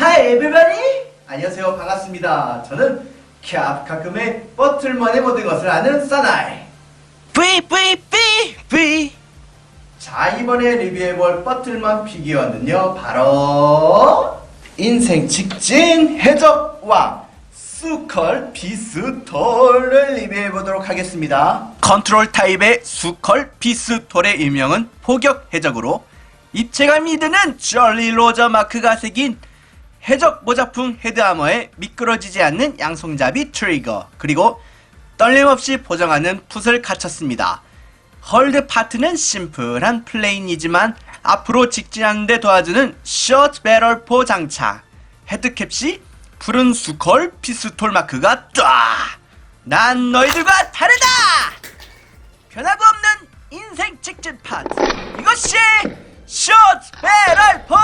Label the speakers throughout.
Speaker 1: Hi everybody! 안녕하세요. 반갑습니다. 저는 캡카금의 버틀먼의 모든 것을 아는 사나이.
Speaker 2: V
Speaker 1: 자 이번에 리뷰해볼 버틀먼 피규어는요 바로 인생 직진 해적왕 수컬 비스톨을 리뷰해보도록 하겠습니다.
Speaker 2: 컨트롤 타입의 수컬 비스톨의 일명은 포격 해적으로 입체감이 드는 쩔리 로저 마크가 새긴 해적 모자풍 헤드아머에 미끄러지지 않는 양손잡이 트리거 그리고 떨림없이 보정하는 풋을 갖췄습니다. 헐드 파트는 심플한 플레인이지만 앞으로 직진하는 데 도와주는 셔츠 배럴 포 장착 헤드캡시 푸른 수컬 피스톨 마크가 쫙! 난 너희들과 다르다! 변화가 없는 인생 직진 파트 이것이 셔츠 배럴 포!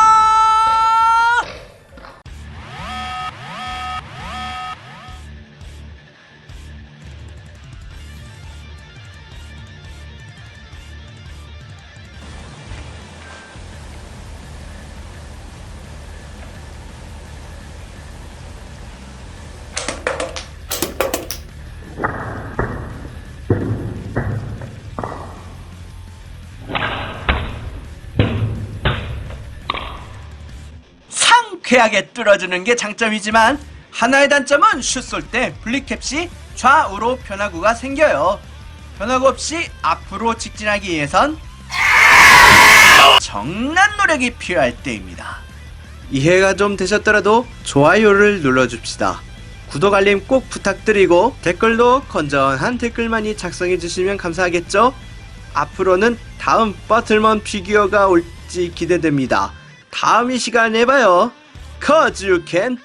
Speaker 2: 쾌하게 뚫어주는 게 장점이지만 하나의 단점은 슛 쏠 때 블리캡시 좌우로 변화구가 생겨요. 변화구 없이 앞으로 직진하기 위해선 정난 노력이 필요할 때입니다. 이해가 좀 되셨더라도 좋아요를 눌러줍시다. 구독 알림 꼭 부탁드리고 댓글도 건전한 댓글만이 작성해 주시면 감사하겠죠? 앞으로는 다음 버틀먼 피규어가 올지 기대됩니다. 다음 이 시간에 봐요. Cause you can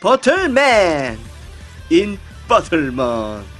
Speaker 2: 버틀맨 in 버틀먼